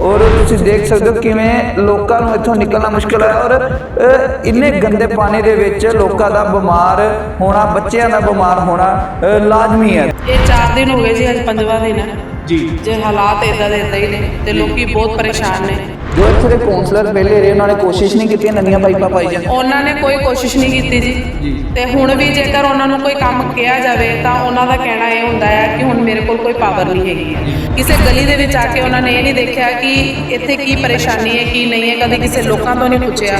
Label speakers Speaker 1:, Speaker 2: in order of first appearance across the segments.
Speaker 1: ਔਰ ਤੁਸੀਂ ਦੇਖ ਸਕਦੇ ਹੋ ਕਿਵੇਂ ਲੋਕਾਂ ਨੂੰ ਇੱਥੋਂ ਨਿਕਲਣਾ ਮੁਸ਼ਕਲ ਹੈ। ਔਰ ਇੰਨੇ ਗੰਦੇ ਪਾਣੀ ਦੇ ਵਿੱਚ ਲੋਕਾਂ ਦਾ ਬਿਮਾਰ ਹੋਣਾ ਬੱਚਿਆਂ ਦਾ ਬਿਮਾਰ ਹੋਣਾ ਲਾਜ਼ਮੀ ਹੈ।
Speaker 2: ਇਹ 4 ਦਿਨ ਹੋ ਗਏ ਜੀ ਅੱਜ ਪੰਜਵਾਂ ਦਿਨ ਹੈ।
Speaker 1: ਜੀ।
Speaker 2: ਜੇ ਹਾਲਾਤ ਇਦਾਂ ਦੇ ਇਦਾਂ ਹੀ ਨੇ ਤੇ ਲੋਕੀ ਬਹੁਤ ਪਰੇਸ਼ਾਨ ਨੇ।
Speaker 1: ਜੋ ਇੱਥੇ ਦੇ ਕਾਉਂਸਲਰ ਪਹਿਲੇ ਰਹੇ ਉਹਨਾਂ ਨੇ ਕੋਸ਼ਿਸ਼ ਨਹੀਂ ਕੀਤੀ ਨਵੀਆਂ ਪਾਈਪਾਂ ਪਾਈ ਜਾਣ
Speaker 2: ਉਹਨਾਂ ਨੇ ਕੋਈ ਕੋਸ਼ਿਸ਼ ਨਹੀਂ ਕੀਤੀ ਜੀ। ਤੇ ਹੁਣ ਵੀ ਜੇਕਰ ਉਹਨਾਂ ਨੂੰ ਕੋਈ ਕੰਮ ਕਿਹਾ ਜਾਵੇ ਤਾਂ ਉਹਨਾਂ ਦਾ ਕਹਿਣਾ ਇਹ ਹੁੰਦਾ ਹੈ ਕਿ ਹੁਣ ਮੇਰੇ ਕੋਲ ਕੋਈ ਪਾਵਰ ਨਹੀਂ ਹੈਗੀ। ਹੈ ਕਿਸੇ ਗਲੀ ਦੇ ਵਿੱਚ ਆ ਕੇ ਉਹਨਾਂ ਨੇ ਇਹ ਨਹੀਂ ਦੇਖਿਆ ਕਿ ਇੱਥੇ ਕੀ ਪਰੇਸ਼ਾਨੀ ਹੈ ਕੀ ਨਹੀਂ ਹੈ ਕਦੇ ਕਿਸੇ ਲੋਕਾਂ ਤੋਂ ਨਹੀਂ ਪੁੱਛਿਆ।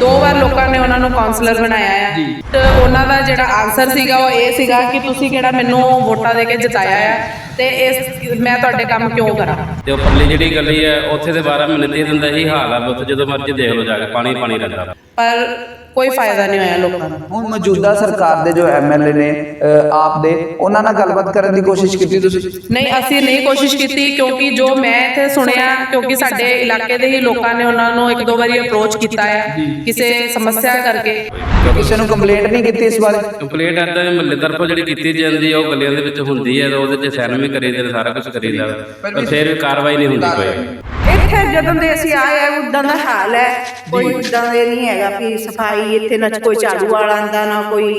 Speaker 2: ਦੋ ਵਾਰ ਲੋਕਾਂ ਨੇ ਉਹਨਾਂ ਨੂੰ ਕਾਉਂਸਲਰ ਬਣਾਇਆ ਹੈ। ਤੇ ਉਹਨਾਂ ਦਾ ਜਿਹੜਾ ਆਨਸਰ ਸੀਗਾ ਉਹ ਇਹ ਸੀਗਾ ਕਿ ਤੁਸੀਂ ਕਿਹੜਾ ਮੈਨੂੰ ਵੋਟਾਂ ਦੇ ਕੇ ਜਿਤਾਇਆ ਹੈ ਤੇ ਇਸ ਮੈਂ ਤੁਹਾਡੇ ਕੰਮ ਕਿਉਂ ਕਰਾਂ?
Speaker 3: ਤੇ ਉਹ ਪਰਲੀ ਜਿਹੜੀ ਗਲੀ ਹੈ ਉੱਥੇ ਦੇ 12 ਮਹੀਨੇ ਦੇ ਦਿੰਦਾ ਹੀ ਹਾਲ ਆ ਵੀ ਉੱਥੇ ਜਦੋਂ ਮਰਜ਼ੀ ਦੇਖ ਲਓ ਜਾ ਕੇ, ਪਾਣੀ ਪਾਣੀ ਰਹਿੰਦਾ।
Speaker 2: ਪਰ ਕੋਈ ਫਾਇਦਾ ਨਹੀਂ ਹੋਇਆ ਲੋਕਾਂ ਨੂੰ।
Speaker 1: ਹੁਣ ਮੌਜੂਦਾ ਸਰਕਾਰ ਦੇ ਜੋ ਐਮਐਲਏ ਨੇ ਆਪ ਦੇ ਉਹਨਾਂ ਨਾਲ ਗੱਲਬਾਤ ਕਰਨ ਦੀ ਕੋਸ਼ਿਸ਼ ਕੀਤੀ ਤੁਸੀਂ?
Speaker 2: ਨਹੀਂ ਅਸੀਂ ਨਹੀਂ ਕੋਸ਼ਿਸ਼ ਕੀਤੀ ਕਿਉਂਕਿ ਜੋ ਮੈਂ ਇੱਥੇ ਸੁਣਿਆ ਕਿਉਂਕਿ ਸਾਡੇ ਇਲਾਕੇ ਦੇ ਹੀ ਲੋਕਾਂ ਨੇ ਉਹਨਾਂ ਨੂੰ ਇੱਕ ਦੋ ਵਾਰੀ ਅਪਰੋਚ ਕੀਤਾ ਹੈ ਕਿਸੇ ਸਮੱਸਿਆ ਕਰਕੇ।
Speaker 1: ਕਿਸੇ ਨੂੰ ਕੰਪਲੇਂਟ ਨਹੀਂ ਕੀਤੀ ਇਸ ਬਾਰੇ?
Speaker 3: ਕੰਪਲੀਟ ਐਦਾਂ ਮਹੱਲੇ ਤਰਫੋਂ ਜਿਹੜੀ ਕੀਤੀ ਜਾਂਦੀ ਹੈ ਉਹ ਗਲੀਆਂ ਦੇ ਵਿੱਚ ਹੁੰਦੀ ਹੈ ਤੇ ਉਹਦੇ 'ਚ ਸਾਈਨ ਵੀ ਕਰੀਦੇ ਨੇ ਸਾਰਾ ਕੁਝ ਕਰੀਦਾ ਪਰ ਫਿਰ ਵੀ ਕਾਰਵਾਈ ਨਹੀਂ ਹੁੰਦੀ ਕੋਈ।
Speaker 4: ਇੱਥੇ ਜਦੋਂ ਦੇ ਅਸੀਂ ਆਏ ਆ ਉਦਾਂ ਦਾ ਹਾਲ ਹੈ। ਕੋਈ ਉਦਾਂ ਦੇ ਨਹੀਂ ਹੈਗਾ। ਵੀ ਸਫ਼ਾਈ ਇੱਥੇ ਨਾ ਕੋਈ ਝਾੜੂ ਵਾਲਾ ਆਂਦਾ ਨਾ ਕੋਈ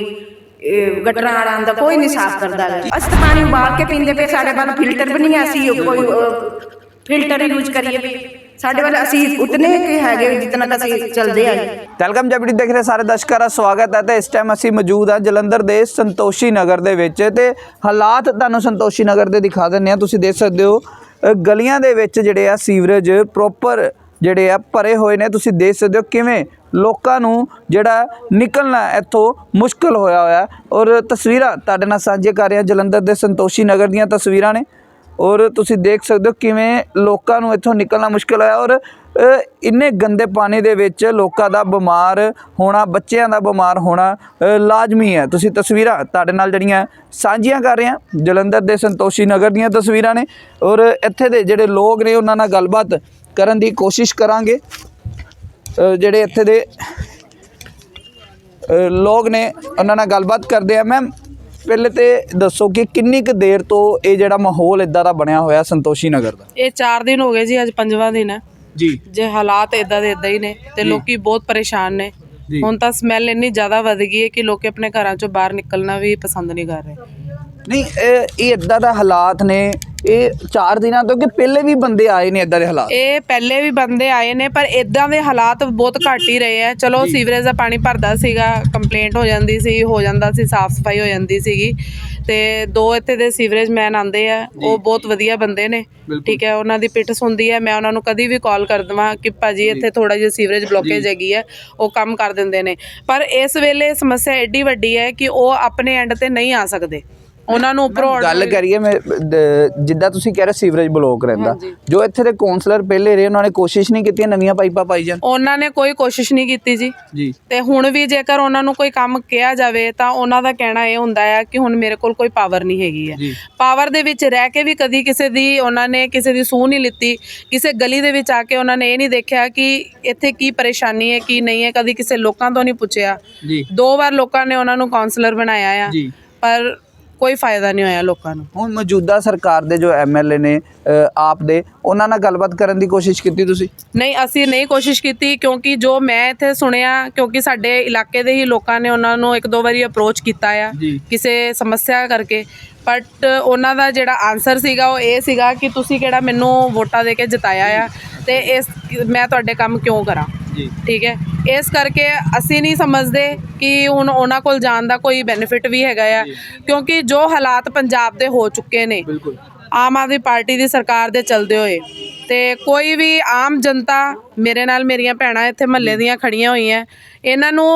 Speaker 4: ਇਹ, ਗਟਰਾਂ ਵਾਲਾ ਆਂਦਾ ਕੋਈ ਨਹੀਂ ਸਾਫ਼ ਕਰਦਾ ਗਾ। ਅਸੀਂ ਤਾਂ ਪਾਣੀ ਉਬਾਲ ਕੇ ਪੀਂਦੇ ਪਏ ਸਾਡੇ ਵੱਲ ਫਿਲਟਰ ਵੀ ਨਹੀਂ ਅਸੀਂ ਕੋਈ ਫਿਲਟਰ ਯੂਜ਼ ਕਰੀਏ ਵੀ। ਸਾਡੇ ਵੱਲ ਅਸੀਂ ਉਤਨੇ ਕਿ ਹੈਗੇ ਜਿਤਨਾ ਕੁ ਅਸੀਂ ਚੱਲਦੇ ਆ
Speaker 1: ਵੈਲਕਮ ਜਬੜੀ ਦੇਖ ਰਹੇ ਸਾਰੇ ਦਰਸ਼ਕਾਂ ਦਾ ਸਵਾਗਤ ਹੈ ਤੇ ਇਸ ਟਾਈਮ ਅਸੀਂ ਮੌਜੂਦ ਹਾਂ ਜਲੰਧਰ ਦੇ ਸੰਤੋਸ਼ੀ ਨਗਰ ਦੇ ਵਿੱਚ ਤੇ ਹਾਲਾਤ ਤੁਹਾਨੂੰ ਸੰਤੋਸ਼ੀ ਨਗਰ ਦੇ ਦਿਖਾ ਦਿੰਨੇ ਆ ਤੁਸੀਂ ਦੇਖ ਸਕਦੇ ਹੋ ਅ, ਗਲੀਆਂ ਦੇ ਵਿੱਚ ਜਿਹੜੇ ਆ ਸੀਵਰੇਜ ਪ੍ਰੋਪਰ ਜਿਹੜੇ ਆ ਭਰੇ ਹੋਏ ਨੇ, ਤੁਸੀਂ ਦੇਖ ਸਕਦੇ ਹੋ ਕਿਵੇਂ ਲੋਕਾਂ ਨੂੰ ਜਿਹੜਾ ਨਿਕਲਣਾ ਇੱਥੋਂ ਮੁਸ਼ਕਲ ਹੋਇਆ ਹੋਇਆ। ਔਰ ਤਸਵੀਰਾਂ ਤੁਹਾਡੇ ਨਾਲ ਸਾਂਝੇ ਕਰ ਰਿਹਾ ਜਲੰਧਰ ਦੇ ਸੰਤੋਸ਼ੀ ਨਗਰ ਦੀਆਂ ਤਸਵੀਰਾਂ ਨੇ। ਔਰ ਤੁਸੀਂ ਦੇਖ ਸਕਦੇ ਹੋ ਕਿਵੇਂ ਲੋਕਾਂ ਨੂੰ ਇੱਥੋਂ ਨਿਕਲਣਾ ਮੁਸ਼ਕਲ ਹੋਇਆ। ਔਰ ਇੰਨੇ ਗੰਦੇ ਪਾਣੀ ਦੇ ਵਿੱਚ ਲੋਕਾਂ ਦਾ ਬਿਮਾਰ ਹੋਣਾ, ਬੱਚਿਆਂ ਦਾ ਬਿਮਾਰ ਹੋਣਾ ਲਾਜ਼ਮੀ ਹੈ। ਤੁਸੀਂ ਤਸਵੀਰਾਂ ਤੁਹਾਡੇ ਨਾਲ ਜਿਹੜੀਆਂ ਸਾਂਝੀਆਂ ਕਰ ਰਹੇ ਹਾਂ ਜਲੰਧਰ ਦੇ ਸੰਤੋਸ਼ੀ ਨਗਰ ਦੀਆਂ ਤਸਵੀਰਾਂ ਨੇ। ਔਰ ਇੱਥੇ ਦੇ ਜਿਹੜੇ ਲੋਕ ਨੇ, ਉਹਨਾਂ ਨਾਲ ਗੱਲਬਾਤ ਕਰਨ ਦੀ ਕੋਸ਼ਿਸ਼ ਕਰਾਂਗੇ। ਜਿਹੜੇ ਇੱਥੇ ਦੇ ਲੋਕ ਨੇ ਉਹਨਾਂ ਨਾਲ ਗੱਲਬਾਤ ਕਰਦੇ ਆ। ਮੈਮ ਪਹਿਲੇ ਤੇ ਦੱਸੋ ਕਿ ਕਿੰਨੀ ਕੁ ਦੇਰ ਤੋਂ ਇਹ ਜਿਹੜਾ ਮਾਹੌਲ ਇਦਾਂ ਦਾ ਬਣਿਆ ਹੋਇਆ ਸੰਤੋਸ਼ੀ ਨਗਰ ਦਾ?
Speaker 2: ਇਹ 4 ਦਿਨ ਹੋ ਗਏ ਜੀ ਅੱਜ ਪੰਜਵਾਂ ਦਿਨ ਹੈ।
Speaker 1: ਜੀ।
Speaker 2: ਜੇ ਹਾਲਾਤ ਇਦਾਂ ਦੇ ਇਦਾਂ ਹੀ ਨੇ ਤੇ ਲੋਕੀ ਬਹੁਤ ਪਰੇਸ਼ਾਨ ਨੇ। ਹੁਣ ਤਾਂ ਸਮੈਲ ਇੰਨੀ ਜ਼ਿਆਦਾ ਵੱਧ ਗਈ ਹੈ ਕਿ ਲੋਕੀ ਆਪਣੇ ਘਰਾਂ ਚੋਂ ਬਾਹਰ ਨਿਕਲਣਾ ਵੀ ਪਸੰਦ ਨਹੀਂ ਕਰ ਰਹੇ।
Speaker 1: ਨਹੀਂ ਇਹ ਇਦਾਂ ਦਾ ਹਾਲਾਤ ਨੇ ਇਹ 4 ਦਿਨਾਂ ਤੋਂ ਕਿ ਪਹਿਲੇ ਵੀ ਬੰਦੇ ਆਏ ਨੇ ਇਦਾਂ ਦੇ ਹਾਲਾਤ?
Speaker 2: ਇਹ ਪਹਿਲੇ ਵੀ ਬੰਦੇ ਆਏ ਨੇ ਪਰ ਇਦਾਂ ਦੇ ਹਾਲਾਤ ਬਹੁਤ ਘੱਟ ਹੀ ਰਹੇ ਆ। ਚਲੋ ਸੀਵਰੇਜ ਦਾ ਪਾਣੀ ਭਰਦਾ ਸੀਗਾ ਕੰਪਲੇਂਟ ਹੋ ਜਾਂਦੀ ਸੀ ਹੋ ਜਾਂਦਾ ਸੀ ਸਾਫ਼ ਸਫ਼ਾਈ ਹੋ ਜਾਂਦੀ ਸੀਗੀ। ਤੇ ਦੋ ਇੱਥੇ ਦੇ ਸੀਵਰੇਜ ਮੈਨ ਆਂਦੇ ਆ ਉਹ ਬਹੁਤ ਵਧੀਆ ਬੰਦੇ ਨੇ। ਠੀਕ ਹੈ ਉਹਨਾਂ ਦੀ ਪਿੱਠ ਸੁਣਦੀ ਹੈ ਮੈਂ ਉਹਨਾਂ ਨੂੰ ਕਦੀ ਵੀ ਕਾਲ ਕਰ ਦਵਾਂ ਕਿ ਭਾਜੀ ਇੱਥੇ ਥੋੜਾ ਜਿਹਾ ਸੀਵਰੇਜ ਬਲੋਕੇਜ ਹੈਗੀ ਹੈ ਉਹ ਕੰਮ ਕਰ ਦਿੰਦੇ ਨੇ। ਪਰ ਇਸ ਵੇਲੇ ਸਮੱਸਿਆ ਐਡੀ ਵੱਡੀ ਹੈ ਕਿ ਉਹ ਆਪਣੇ ਐਂਡ ਤੇ ਨਹੀਂ ਆ ਸਕਦੇ। ਉਹਨਾਂ ਨੂੰ ਉੱਪਰੋਂ
Speaker 1: ਗੱਲ ਕਰੀਏ ਮੈਂ ਦ- ਜਿੱਦਾਂ ਤੁਸੀਂ ਕਹਿ ਰਹੇ ਸੀਵਰੇਜ ਬਲੋਕ ਰਹਿੰਦਾ
Speaker 2: ਹਾਂਜੀ।
Speaker 1: ਜੋ ਇੱਥੇ ਦੇ ਕਾਉਂਸਲਰ ਪਹਿਲੇ ਰਹੇ ਉਹਨਾਂ ਨੇ ਕੋਸ਼ਿਸ਼ ਨਹੀਂ ਕੀਤੀ ਨਵੀਆਂ ਪਾਈਪਾਂ ਪਾਈ ਜਾਣ
Speaker 2: ਉਹਨਾਂ ਨੇ ਕੋਈ ਕੋਸ਼ਿਸ਼ ਨਹੀਂ ਕੀਤੀ ਜੀ।
Speaker 1: ਜੀ।
Speaker 2: ਤੇ ਹੁਣ ਵੀ ਜੇਕਰ ਉਹਨਾਂ ਨੂੰ ਕੋਈ ਕੰਮ ਕਿਹਾ ਜਾਵੇ ਤਾਂ ਉਹਨਾਂ ਦਾ ਕਹਿਣਾ ਇਹ ਹੁੰਦਾ ਹੈ ਕਿ ਹੁਣ ਮੇਰੇ ਕੋਲ ਕੋਈ ਪਾਵਰ ਨਹੀਂ ਹੈਗੀ ਹੈ
Speaker 1: ਜੀ।
Speaker 2: ਪਾਵਰ ਦੇ ਵਿੱਚ ਰਹਿ ਕੇ ਵੀ ਕਦੀ ਕਿਸੇ ਦੀ ਉਹਨਾਂ ਨੇ ਕਿਸੇ ਦੀ ਸੂਹ ਨਹੀਂ ਲਿੱਤੀ ਕਿਸੇ ਗਲੀ ਦੇ ਵਿੱਚ ਆ ਕੇ ਉਹਨਾਂ ਨੇ ਇਹ ਨਹੀਂ ਦੇਖਿਆ ਕਿ ਇੱਥੇ ਕੀ ਪਰੇਸ਼ਾਨੀ ਹੈ ਕੀ ਨਹੀਂ ਹੈ ਕਦੀ ਕਿਸੇ ਲੋਕਾਂ ਤੋਂ ਨਹੀਂ ਪੁੱਛਿਆ।
Speaker 1: ਜੀ।
Speaker 2: ਦੋ ਵਾਰ ਲੋਕਾਂ ਨੇ ਉਹਨਾਂ ਨੂੰ ਕਾਉਂਸਲਰ ਬਣਾਇਆ ਆ।
Speaker 1: ਜੀ।
Speaker 2: ਪਰ ਕੋਈ ਫਾਇਦਾ ਨਹੀਂ ਹੋਇਆ ਲੋਕਾਂ ਨੂੰ।
Speaker 1: ਹੁਣ ਮੌਜੂਦਾ ਸਰਕਾਰ ਦੇ ਜੋ ਐਮਐਲਏ ਨੇ ਆਪ ਦੇ ਉਹਨਾਂ ਨਾਲ ਗੱਲਬਾਤ ਕਰਨ ਦੀ ਕੋਸ਼ਿਸ਼ ਕੀਤੀ ਤੁਸੀਂ?
Speaker 2: ਨਹੀਂ ਅਸੀਂ ਨਹੀਂ ਕੋਸ਼ਿਸ਼ ਕੀਤੀ ਕਿਉਂਕਿ ਜੋ ਮੈਂ ਇੱਥੇ ਸੁਣਿਆ ਕਿਉਂਕਿ ਸਾਡੇ ਇਲਾਕੇ ਦੇ ਹੀ ਲੋਕਾਂ ਨੇ ਉਹਨਾਂ ਨੂੰ ਇੱਕ ਦੋ ਵਾਰੀ ਅਪਰੋਚ ਕੀਤਾ ਆ। ਕਿਸੇ ਸਮੱਸਿਆ ਕਰਕੇ। ਬਟ ਉਹਨਾਂ ਦਾ ਜਿਹੜਾ ਆਨਸਰ ਸੀਗਾ ਉਹ ਇਹ ਸੀਗਾ ਕਿ ਤੁਸੀਂ ਕਿਹੜਾ ਮੈਨੂੰ ਵੋਟਾਂ ਦੇ ਕੇ ਜਿਤਾਇਆ ਆ ਤੇ ਇਸ ਮੈਂ ਤੁਹਾਡੇ ਕੰਮ ਕਿਉਂ ਕਰਾਂ?
Speaker 1: ਜੀ
Speaker 2: ਠੀਕ ਹੈ। ਇਸ ਕਰਕੇ ਅਸੀਂ ਨਹੀਂ ਸਮਝਦੇ ਕਿ ਹੁਣ ਉਹਨਾਂ ਕੋਲ ਜਾਣ ਦਾ ਕੋਈ ਬੈਨੀਫਿਟ ਵੀ ਹੈਗਾ ਆ। ਕਿਉਂਕਿ ਜੋ ਹਾਲਾਤ ਪੰਜਾਬ ਦੇ ਹੋ ਚੁੱਕੇ ਨੇ
Speaker 1: ਬਿਲਕੁਲ।
Speaker 2: ਆਮ ਆਦਮੀ ਪਾਰਟੀ ਦੀ ਸਰਕਾਰ ਦੇ ਚਲਦੇ ਹੋਏ ਤੇ ਕੋਈ ਵੀ ਆਮ ਜਨਤਾ ਮੇਰੇ ਨਾਲ ਮੇਰੀਆਂ ਭੈਣਾਂ ਇੱਥੇ ਮਹੱਲੇ ਦੀਆਂ ਖੜੀਆਂ ਹੋਈਆਂ ਇਹਨਾਂ ਨੂੰ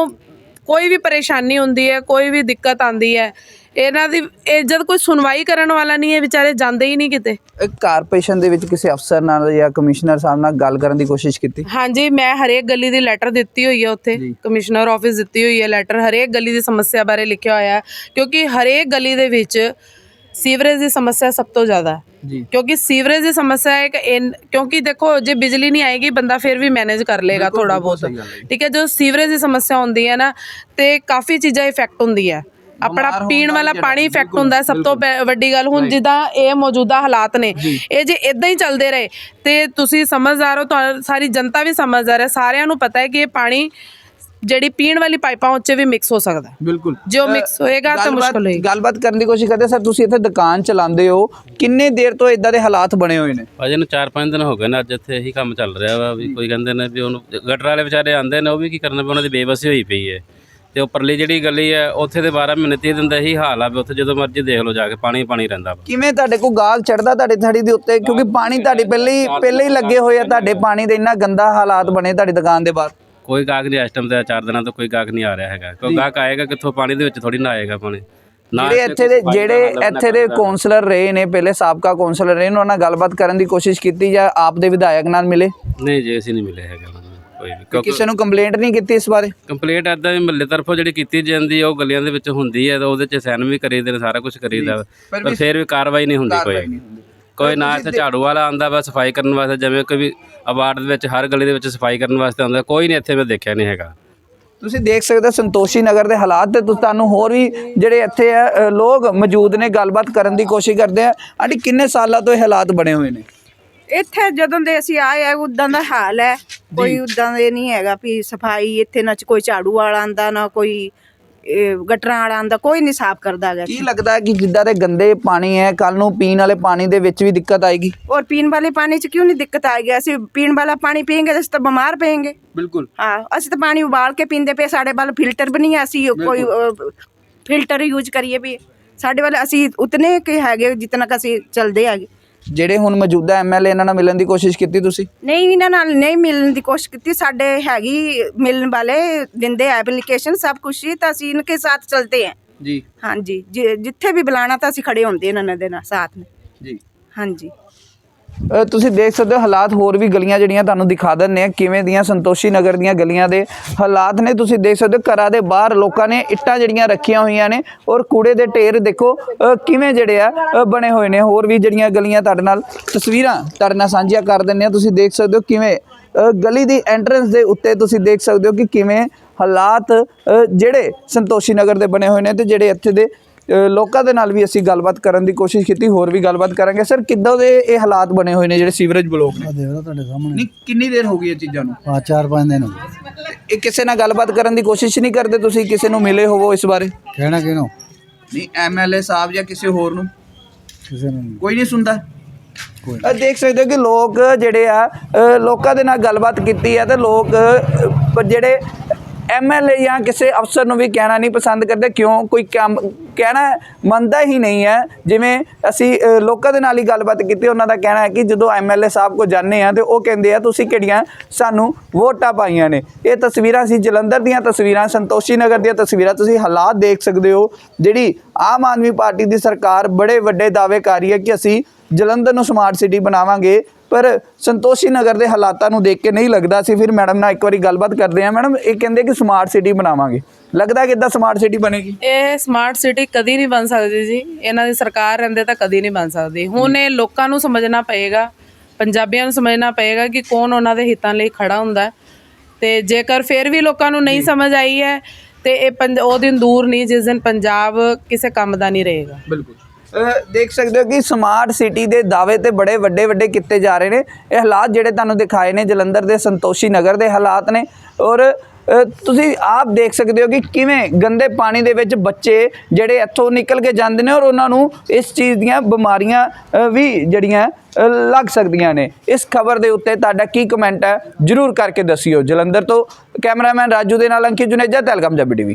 Speaker 2: ਕੋਈ ਵੀ ਪਰੇਸ਼ਾਨੀ ਹੁੰਦੀ ਹੈ ਕੋਈ ਵੀ ਦਿੱਕਤ ਆਂਦੀ ਹੈ ਇਹਨਾਂ ਦੀ ਇਹ ਜਦ ਕੋਈ ਸੁਣਵਾਈ ਕਰਨ ਵਾਲਾ ਨਹੀਂ ਹੈ ਵਿਚਾਰੇ ਜਾਂਦੇ ਹੀ ਨਹੀਂ ਕਿਤੇ।
Speaker 1: ਕਾਰਪੋਰੇਸ਼ਨ ਦੇ ਵਿੱਚ ਕਿਸੇ ਅਫਸਰ ਨਾਲ ਜਾਂ ਕਮਿਸ਼ਨਰ ਸਾਹਿਬ ਨਾਲ ਗੱਲ ਕਰਨ ਦੀ ਕੋਸ਼ਿਸ਼ ਕੀਤੀ?
Speaker 2: ਹਾਂਜੀ ਮੈਂ ਹਰੇਕ ਗਲੀ ਦੀ ਲੈਟਰ ਦਿੱਤੀ ਹੋਈ ਹੈ ਉੱਥੇ। ਕਮਿਸ਼ਨਰ ਆਫਿਸ ਦਿੱਤੀ ਹੋਈ ਹੈ ਲੈਟਰ ਹਰੇਕ ਗਲੀ ਦੀ ਸਮੱਸਿਆ ਬਾਰੇ ਲਿਖਿਆ ਹੋਇਆ ਹੈ ਕਿਉਂਕਿ ਹਰੇਕ ਗਲੀ ਦੇ ਵਿੱਚ ਸੀਵਰੇਜ ਦੀ ਸਮੱਸਿਆ ਸਭ ਤੋਂ ਜ਼ਿਆਦਾ ਹੈ।
Speaker 1: ਜੀ।
Speaker 2: ਕਿਉਂਕਿ ਸੀਵਰੇਜ ਦੀ ਸਮੱਸਿਆ ਇੱਕ ਇਨ- ਕਿਉਂਕਿ ਦੇਖੋ ਜੇ ਬਿਜਲੀ ਨਹੀਂ ਆਏਗੀ ਬੰਦਾ ਫਿਰ ਵੀ ਮੈਨੇਜ ਕਰ ਲੇਗਾ ਥੋੜਾ ਬਹੁਤ। ਠੀਕ ਹੈ ਜੋ ਸੀਵਰੇਜ ਦੀ ਸਮੱਸਿਆ ਹੁੰਦੀ ਹੈ ਨਾ ਤੇ ਕਾਫੀ ਚੀਜ਼ਾਂ ਇਫੈਕਟ ਹੁੰਦੀ ਹੈ। ਆਪਣਾ
Speaker 1: ਬਿਮਾਰ
Speaker 2: ਪੀਣ ਵਾਲਾ
Speaker 1: ਜਿਹੜਾ-
Speaker 2: ਪਾਣੀ ਇਫੈਕਟ ਹੁੰਦਾ ਹੈ ਸਭ ਤੋਂ ਪੈ- ਵੱਡੀ ਗੱਲ ਹੁਣ ਜਿੱਦਾਂ ਇਹ ਮੌਜੂਦਾ ਹਾਲਾਤ ਨੇ। ਇਹ ਜੇ ਇਦਾਂ ਹੀ ਚੱਲਦੇ ਰਹੇ ਤੇ ਤੁਸੀਂ ਸਮਝਦਾਰ ਹੋ ਤੁਹਾਨੂੰ ਸਾਰੀ ਜਨਤਾ ਵੀ ਸਮਝਦਾਰ ਹੈ। ਸਾਰਿਆਂ ਨੂੰ ਪਤਾ ਹੈ ਕਿ ਇਹ ਪਾਣੀ ਜਿਹੜੀ ਪੀਣ ਵਾਲੀ ਪਾਈਪਾਂ ਉੱਚੇ ਵੀ ਮਿਕਸ ਹੋ ਸਕਦਾ।
Speaker 1: ਬਿਲਕੁਲ।
Speaker 2: ਜੇ ਉਹ mix ਹੋਏਗਾ ਤਾਂ ਮੁਸ਼ਕਲ ਹੋਏਗੀ।
Speaker 1: ਗੱਲਬਾਤ ਕਰਨ ਦੀ ਕੋਸ਼ਿਸ਼ ਕਰਦੇ ਸਰ ਤੁਸੀਂ ਇੱਥੇ ਦੁਕਾਨ ਚਲਾਉਂਦੇ ਹੋ। ਕਿੰਨੇ ਦੇਰ ਤੋਂ ਇਦਾਂ ਦੇ ਹਾਲਾਤ ਬਣੇ ਹੋਏ ਨੇ?
Speaker 3: ਭਾਜੀ ਨੂੰ 4-5 ਦਿਨ ਹੋ ਗਏ ਨੇ। ਅੱਜ ਇੱਥੇ ਇਹੀ ਕੰਮ ਚੱਲ ਰਿਹਾ ਵਾ ਵੀ ਕੋਈ ਕਹਿੰਦੇ ਨੇ ਵੀ ਉਹਨੂੰ ਗਟਰ ਵਾਲੇ ਵਿਚਾਰੇ ਆਂਦੇ ਨੇ ਉਹ ਵੀ ਕੀ ਕਰਨ ਵੀ ਉਹਨਾਂ ਦੀ ਬੇਬਸੀ ਹੋਈ ਪਈ ਹੈ। ਤੇ ਉੱਪਰਲੀ ਜਿਹੜੀ ਗਲੀ ਹੈ ਉੱਥੇ ਦੇ 12 ਮਹੀਨੇ 30 ਦਿਨ ਦਾ ਇਹੀ ਹਾਲ ਆ ਵੀ ਉੱਥੇ ਜਦੋਂ ਮਰਜ਼ੀ ਦੇਖ ਲਓ ਜਾ ਕੇ ਪਾਣੀ ਪਾਣੀ ਰਹਿੰਦਾ ਵਾ।
Speaker 1: ਕਿਵੇਂ ਤੁਹਾਡੇ ਕੋਲ ਗਾਹਕ ਚੜਦਾ ਤੁਹਾਡੀ ਥੜੀ ਦੇ ਉੱਤੇ? ਕਿਉਂਕਿ ਪਾਣੀ ਤੁਹਾਡੀ ਪਹਿਲੇ ਹੀ ਪਹਿਲੇ ਹੀ ਲੱਗੇ ਹੋਏ ਆ ਤੁਹਾਡੇ ਪਾਣੀ ਦੇ। ਇੰਨਾ ਗੰਦਾ ਹਾਲਾਤ ਬਣੇ ਤੁਹਾਡੀ ਦੁਕਾਨ ਦੇ ਬਾਹਰ।
Speaker 3: ਕੋਈ ਗਾਹਕ ਨਹੀਂ ਇਸ ਟਾਈਮ ਤੇ ਚਾਰ ਦਿਨਾਂ ਤੋਂ ਕੋਈ ਗਾਹਕ ਨਹੀਂ ਆ ਰਿਹਾ ਹੈਗਾ। ਕੋਈ ਗਾਹਕ ਆਏਗਾ ਕਿੱਥੋਂ ਪਾਣੀ ਦੇ ਵਿੱਚ ਥੋੜੀ ਨਾ ਆਏਗਾ ਪਾਣੀ। ਨਾ
Speaker 1: ਜਿਹੜੇ ਇੱਥੇ ਦੇ ਜਿਹੜੇ ਇੱਥੇ ਦੇ ਕੌਂਸਲਰ ਰਹੇ ਨੇ ਪਹਿਲੇ ਸਾਬਕਾ ਕੌਂਸਲਰ ਰਹੇ ਨੇ ਉਹਨਾਂ ਨਾਲ ਗੱਲਬਾਤ ਕਰਨ ਦੀ ਕੋਸ਼ਿਸ਼ ਕੀਤੀ ਜਾਂ ਆਪ ਦੇ ਵਿਧਾਇਕ ਨਾਲ ਮਿਲੇ?
Speaker 3: ਨਹੀਂ ਜੀ ਅਸੀਂ ਨਹੀਂ ਮਿਲੇ ਹੈਗੇ ਕੋਈ ਵੀ।
Speaker 1: ਕਿਸੇ ਨੂੰ ਕੰਪਲੇਂਟ ਨਹੀਂ ਕੀਤੀ ਇਸ ਬਾਰੇ?
Speaker 3: ਕੰਪਲੀਟ ਐਦਾਂ ਵੀ ਮਹੱਲੇ ਤਰਫੋਂ ਜਿਹੜੀ ਕੀਤੀ ਜਾਂਦੀ ਹੈ ਉਹ ਗਲੀਆਂ ਦੇ ਵਿੱਚ ਹੁੰਦੀ ਹੈ ਤਾਂ ਉਹਦੇ 'ਚ ਸਾਈਨ ਵੀ ਕਰੀਦੇ ਨੇ ਸਾਰਾ ਕੁਝ ਕਰੀਦਾ। ਪਰ ਫਿਰ ਵੀ ਕਾਰਵਾਈ ਨਹੀਂ ਹੁੰਦੀ ਕੋਈ। ਕੋਈ ਨਾ ਇੱਥੇ ਝਾੜੂ ਵਾਲਾ ਆਂਦਾ ਵਾ ਸਫ਼ਾਈ ਕਰਨ ਵਾਸਤੇ ਜਿਵੇਂ ਕੋਈ ਵੀ ਅਵਾਰਡ ਦੇ ਵਿੱਚ ਹਰ ਗਲੀ ਦੇ ਵਿੱਚ ਸਫ਼ਾਈ ਕਰਨ ਵਾਸਤੇ ਆਉਂਦਾ ਕੋਈ ਨਹੀਂ ਇੱਥੇ ਮੈਂ ਦੇਖਿਆ ਨਹੀਂ ਹੈਗਾ।
Speaker 1: ਤੁਸੀਂ ਦੇਖ ਸਕਦੇ ਹੋ ਸੰਤੋਸ਼ੀ ਨਗਰ ਦੇ ਹਾਲਾਤ ਤੇ ਤੁਹਾਨੂੰ ਹੋਰ ਵੀ ਜਿਹੜੇ ਇੱਥੇ ਆ ਅ, ਲੋਕ ਮੌਜੂਦ ਨੇ ਗੱਲਬਾਤ ਕਰਨ ਦੀ ਕੋਸ਼ਿਸ਼ ਕਰਦੇ ਆ। ਆਂਟੀ ਕਿੰਨੇ ਸਾਲਾਂ ਤੋਂ ਇਹ ਹਾਲਾਤ ਬਣੇ ਹੋਏ ਨੇ?
Speaker 4: ਇੱਥੇ ਜਦੋਂ ਦੇ ਅਸੀਂ ਆਏ ਆ ਉਦਾਂ ਦਾ ਹਾਲ ਹੈ। ਕੋਈ ਉਦਾਂ ਦੇ ਨਹੀਂ ਹੈਗਾ ਵੀ ਸਫ਼ਾਈ ਇੱਥੇ ਨਾ ਚ ਕੋਈ ਝਾੜੂ ਵਾਲਾ ਆਂਦਾ ਨਾ ਕੋਈ ਗਟਰਾਂ ਵਾਲਾ ਦਾ ਕੋਈ ਨਹੀਂ ਸਾਫ਼ ਕਰਦਾ ਹੈਗਾ
Speaker 1: ਕੀ ਲੱਗਦਾ ਹੈ ਕਿ ਜਿੱਦਾਂ ਦੇ ਗੰਦੇ ਪਾਣੀ ਹੈ ਕੱਲ ਨੂੰ ਪੀਣ ਵਾਲੇ ਪਾਣੀ ਦੇ ਵਿੱਚ ਵੀ ਦਿੱਕਤ ਆਏਗੀ?
Speaker 4: ਔਰ ਪੀਣ ਵਾਲੇ ਪਾਣੀ 'ਚ ਕਿਉਂ ਨਹੀਂ ਦਿੱਕਤ ਆਏਗੀ? ਅਸੀਂ ਪੀਣ ਵਾਲਾ ਪਾਣੀ ਪੀਂਗੇ ਅਸੀਂ ਤਾਂ ਬਿਮਾਰ ਪਏਂਗੇ।
Speaker 1: ਬਿਲਕੁਲ।
Speaker 4: ਹਾਂ ਅਸੀਂ ਤਾਂ ਪਾਣੀ ਉਬਾਲ ਕੇ ਪੀਂਦੇ ਪਏ ਸਾਡੇ ਵੱਲ ਫਿਲਟਰ ਵੀ ਨਹੀਂ ਹੈ, ਅਸੀਂ ਕੋਈ ਫਿਲਟਰ ਯੂਜ਼ ਕਰੀਏ ਵੀ। ਸਾਡੇ ਵੱਲ ਅਸੀਂ ਉਤਨੇ ਕਿ ਹੈਗੇ ਜਿਤਨਾ ਕਿ ਅਸੀਂ ਚੱਲਦੇ ਹੈਗੇ।
Speaker 1: ਜਿਹੜੇ ਹੁਣ ਮੌਜੂਦਾ ਐਮਐਲਏ ਇਹਨਾਂ ਨਾਲ ਮਿਲਣ ਦੀ ਕੋਸ਼ਿਸ਼ ਕੀਤੀ ਤੁਸੀਂ?
Speaker 4: ਨਹੀਂ ਇਹਨਾਂ ਨਾਲ ਨਹੀਂ ਮਿਲਣ ਦੀ ਕੋਸ਼ਿਸ਼ ਕੀਤੀ। ਸਾਡੇ ਹੈਗੀ ਮਿਲਣ ਵਾਲੇ ਦਿੰਦੇ ਐਪਲੀਕੇਸ਼ਨ ਸਭ ਕੁਛ ਹੀ ਤਾਂ ਅਸੀਂ ਇਨਕੇ ਸਾਥ ਚਲਤੇ हैं
Speaker 1: ਜੀ।
Speaker 4: ਹਾਂਜੀ। ਜਿ- ਜਿੱਥੇ ਵੀ ਬੁਲਾਣਾ ਤਾਂ ਅਸੀਂ ਖੜੇ ਹੁੰਦੇ ਇਹਨਾਂ ਦੇ ਨਾਲ ਸਾਥ में
Speaker 1: ਜੀ।
Speaker 4: ਹਾਂਜੀ।
Speaker 1: ਤੁਸੀਂ ਦੇਖ ਸਕਦੇ ਹੋ ਹਾਲਾਤ ਹੋਰ ਵੀ ਗਲੀਆਂ ਜਿਹੜੀਆਂ ਤੁਹਾਨੂੰ ਦਿਖਾ ਦਿੰਨੇ ਆ ਕਿਵੇਂ ਦੀਆਂ ਸੰਤੋਸ਼ੀ ਨਗਰ ਦੀਆਂ ਗਲੀਆਂ ਦੇ ਹਾਲਾਤ ਨੇ। ਤੁਸੀਂ ਦੇਖ ਸਕਦੇ ਹੋ ਘਰਾਂ ਦੇ ਬਾਹਰ ਲੋਕਾਂ ਨੇ ਇੱਟਾਂ ਜਿਹੜੀਆਂ ਰੱਖੀਆਂ ਹੋਈਆਂ ਨੇ ਔਰ ਕੂੜੇ ਦੇ ਢੇਰ ਦੇਖੋ ਕਿਵੇਂ ਜਿਹੜੇ ਆ ਬਣੇ ਹੋਏ ਨੇ। ਹੋਰ ਵੀ ਜਿਹੜੀਆਂ ਗਲੀਆਂ ਤੁਹਾਡੇ ਨਾਲ ਤਸਵੀਰਾਂ ਤੁਹਾਡੇ ਨਾਲ ਸਾਂਝੀਆਂ ਕਰ ਦਿੰਨੇ ਆ ਤੁਸੀਂ ਦੇਖ ਸਕਦੇ ਹੋ ਕਿਵੇਂ ਗਲੀ ਦੀ ਐਂਟਰੈਂਸ ਦੇ ਉੱਤੇ ਤੁਸੀਂ ਦੇਖ ਸਕਦੇ ਹੋ ਕਿ ਕਿਵੇਂ ਹਾਲਾਤ ਜਿਹੜੇ ਸੰਤੋਸ਼ੀ ਨਗਰ ਦੇ ਬਣੇ ਹੋਏ ਨੇ ਤੇ ਜਿਹੜੇ ਇੱਥੇ ਦੇ ਲੋਕਾਂ ਦੇ ਨਾਲ ਵੀ ਅਸੀਂ ਗੱਲਬਾਤ ਕਰਨ ਦੀ ਕੋਸ਼ਿਸ਼ ਕੀਤੀ ਹੋਰ ਵੀ ਗੱਲਬਾਤ ਕਰਾਂਗੇ। ਸਰ ਕਿੱਦਾਂ ਦੇ ਇਹ ਹਾਲਾਤ ਬਣੇ ਹੋਏ ਨੇ ਜਿਹੜੇ ਸੀਵਰੇਜ ਬਲੋਕ ਨੇ?
Speaker 5: ਆ ਦੇਖ ਲਓ ਤੁਹਾਡੇ ਸਾਹਮਣੇ।
Speaker 1: ਨਹੀਂ ਕਿੰਨੀ ਦੇਰ ਹੋ ਗਈ ਇਹ ਚੀਜ਼ਾਂ ਨੂੰ?
Speaker 5: ਆ ਚਾਰ ਪੰਜ ਦਿਨ ਹੋ ਗਏ।
Speaker 1: ਇਹ ਕਿਸੇ ਨਾਲ ਗੱਲਬਾਤ ਕਰਨ ਦੀ ਕੋਸ਼ਿਸ਼ ਨਹੀਂ ਕਰਦੇ ਤੁਸੀਂ ਕਿਸੇ ਨੂੰ ਮਿਲੇ ਹੋਵੋ ਇਸ ਬਾਰੇ?
Speaker 5: ਕਹਿਣਾ ਕਿਹਨੂੰ?
Speaker 1: ਨਹੀਂ ਐਮਐਲਏ ਸਾਹਿਬ ਜਾਂ ਕਿਸੇ ਹੋਰ ਨੂੰ?
Speaker 5: ਕਿਸੇ ਨੂੰ ਨਹੀਂ।
Speaker 1: ਕੋਈ ਨਹੀਂ ਸੁਣਦਾ।
Speaker 5: ਕੋਈ
Speaker 1: ਅ, ਦੇਖ ਸਕਦੇ ਹੋ ਕਿ ਲੋਕ ਜਿਹੜੇ ਆ ਅ, ਲੋਕਾਂ ਦੇ ਨਾਲ ਗੱਲਬਾਤ ਕੀਤੀ ਹੈ ਤੇ ਲੋਕ ਅ, ਜਿਹੜੇ ਐਮਐਲਏ ਜਾਂ ਕਿਸੇ ਅਫਸਰ ਨੂੰ ਵੀ ਕਹਿਣਾ ਨਹੀਂ ਪਸੰਦ ਕਰਦੇ ਕਿਉਂ? ਕੋਈ ਕੰਮ ਕਹਿਣਾ ਮੰਨਦਾ ਹੀ ਨਹੀਂ ਹੈ। ਜਿਵੇਂ ਅਸੀਂ ਲੋਕਾਂ ਦੇ ਨਾਲ ਹੀ ਗੱਲਬਾਤ ਕੀਤੀ, ਉਹਨਾਂ ਦਾ ਕਹਿਣਾ ਹੈ ਕਿ ਜਦੋਂ ਐਮਐਲਏ ਸਾਹਿਬ ਕੋ ਜਾਂਦੇ ਆ ਤੇ ਉਹ ਕਹਿੰਦੇ ਆ, ਤੁਸੀਂ ਕਿਹੜੀਆਂ ਸਾਨੂੰ ਵੋਟਾਂ ਪਾਈਆਂ ਨੇ? ਇਹ ਤਸਵੀਰਾਂ ਸੀ ਜਲੰਧਰ ਦੀਆਂ ਤਸਵੀਰਾਂ, ਸੰਤੋਸ਼ੀ ਨਗਰ ਦੀਆਂ ਤਸਵੀਰਾਂ ਤੁਸੀਂ ਹਾਲਾਤ ਦੇਖ ਸਕਦੇ ਹੋ। ਜਿਹੜੀ ਆਮ ਆਦਮੀ ਪਾਰਟੀ ਦੀ ਸਰਕਾਰ ਬੜੇ ਵੱਡੇ ਦਾਅਵੇ ਕਰ ਰਹੀ ਹੈ ਕਿ ਅਸੀਂ ਜਲੰਧਰ ਨੂੰ ਸਮਾਰਟ ਸਿਟੀ ਬਣਾਵਾਂਗੇ। ਪਰ ਸੰਤੋਸ਼ੀ ਨਗਰ ਦੇ ਹਾਲਾਤਾਂ ਨੂੰ ਦੇਖ ਕੇ ਨਹੀਂ ਲੱਗਦਾ ਸੀ। ਫਿਰ ਮੈਡਮ ਨਾਲ ਇੱਕ ਵਾਰੀ ਗੱਲਬਾਤ ਕਰਦੇ ਆ ਮੈਡਮ ਇਹ ਕਹਿੰਦੇ ਕਿ ਸਮਾਰਟ ਸਿਟੀ ਬਣਾਵਾਂਗੇ। ਲੱਗਦਾ ਕਿੱਦਾਂ ਸਮਾਰਟ ਸਿਟੀ ਬਣੇਗੀ?
Speaker 2: ਇਹ ਸਮਾਰਟ ਸਿਟੀ ਕਦੀ ਨਹੀਂ ਬਣ ਸਕਦੀ ਜੀ। ਇਹਨਾਂ ਦੀ ਸਰਕਾਰ ਰਹਿੰਦੇ ਤਾਂ ਕਦੀ ਨਹੀਂ ਬਣ ਸਕਦੀ। ਹੁਣ ਇਹ ਲੋਕਾਂ ਨੂੰ ਸਮਝਣਾ ਪਏਗਾ ਪੰਜਾਬੀਆਂ ਨੂੰ ਸਮਝਣਾ ਪਏਗਾ ਕਿ ਕੌਣ ਉਹਨਾਂ ਦੇ ਹਿੱਤਾਂ ਲਈ ਖੜਾ ਹੁੰਦਾ। ਤੇ ਜੇਕਰ ਫਿਰ ਵੀ ਲੋਕਾਂ ਨੂੰ ਨਹੀਂ ਸਮਝ ਆਈ ਹੈ ਤੇ ਇਹ ਉਹ ਦਿਨ ਦੂਰ ਨਹੀਂ ਜਿਸ ਦਿਨ ਪੰਜਾਬ ਕਿਸੇ ਕੰਮ ਦਾ ਨਹੀਂ ਰਹੇਗਾ।
Speaker 1: ਬਿਲਕੁਲ। ਦੇਖ ਸਕਦੇ ਹੋ ਕਿ ਸਮਾਰਟ ਸਿਟੀ ਦੇ ਦਾਅਵੇ ਤੇ ਬੜੇ ਵੱਡੇ ਵੱਡੇ ਕੀਤੇ ਜਾ ਰਹੇ ਨੇ। ਇਹ ਹਾਲਾਤ ਜਿਹੜੇ ਤੁਹਾਨੂੰ ਦਿਖਾਏ ਨੇ ਜਲੰਧਰ ਦੇ ਸੰਤੋਸ਼ੀ ਨਗਰ ਦੇ ਹਾਲਾਤ ਨੇ। ਔਰ ਤੁਸੀਂ ਆਪ ਦੇਖ ਸਕਦੇ ਹੋ ਕਿ ਕਿਵੇਂ ਗੰਦੇ ਪਾਣੀ ਦੇ ਵਿੱਚ ਬੱਚੇ ਜਿਹੜੇ ਇੱਥੋਂ ਨਿਕਲ ਕੇ ਜਾਂਦੇ ਨੇ ਔਰ ਉਹਨਾਂ ਨੂੰ ਇਸ ਚੀਜ਼ ਦੀਆਂ ਬਿਮਾਰੀਆਂ ਵੀ ਜਿਹੜੀਆਂ ਲੱਗ ਸਕਦੀਆਂ ਨੇ। ਇਸ ਖਬਰ ਦੇ ਉੱਤੇ ਤੁਹਾਡਾ ਕੀ ਕਮੈਂਟ ਹੈ ਜਰੂਰ ਕਰਕੇ ਦੱਸਿਓ। ਜਲੰਧਰ ਤੋਂ ਕੈਮਰਾਮੈਨ ਰਾਜੂ ਦੇ ਨਾਲ ਅੰਕਿਤ ਜੁਨੇਜਾ ਤਲਗਮ ਜਬੀ ਟੀਵੀ।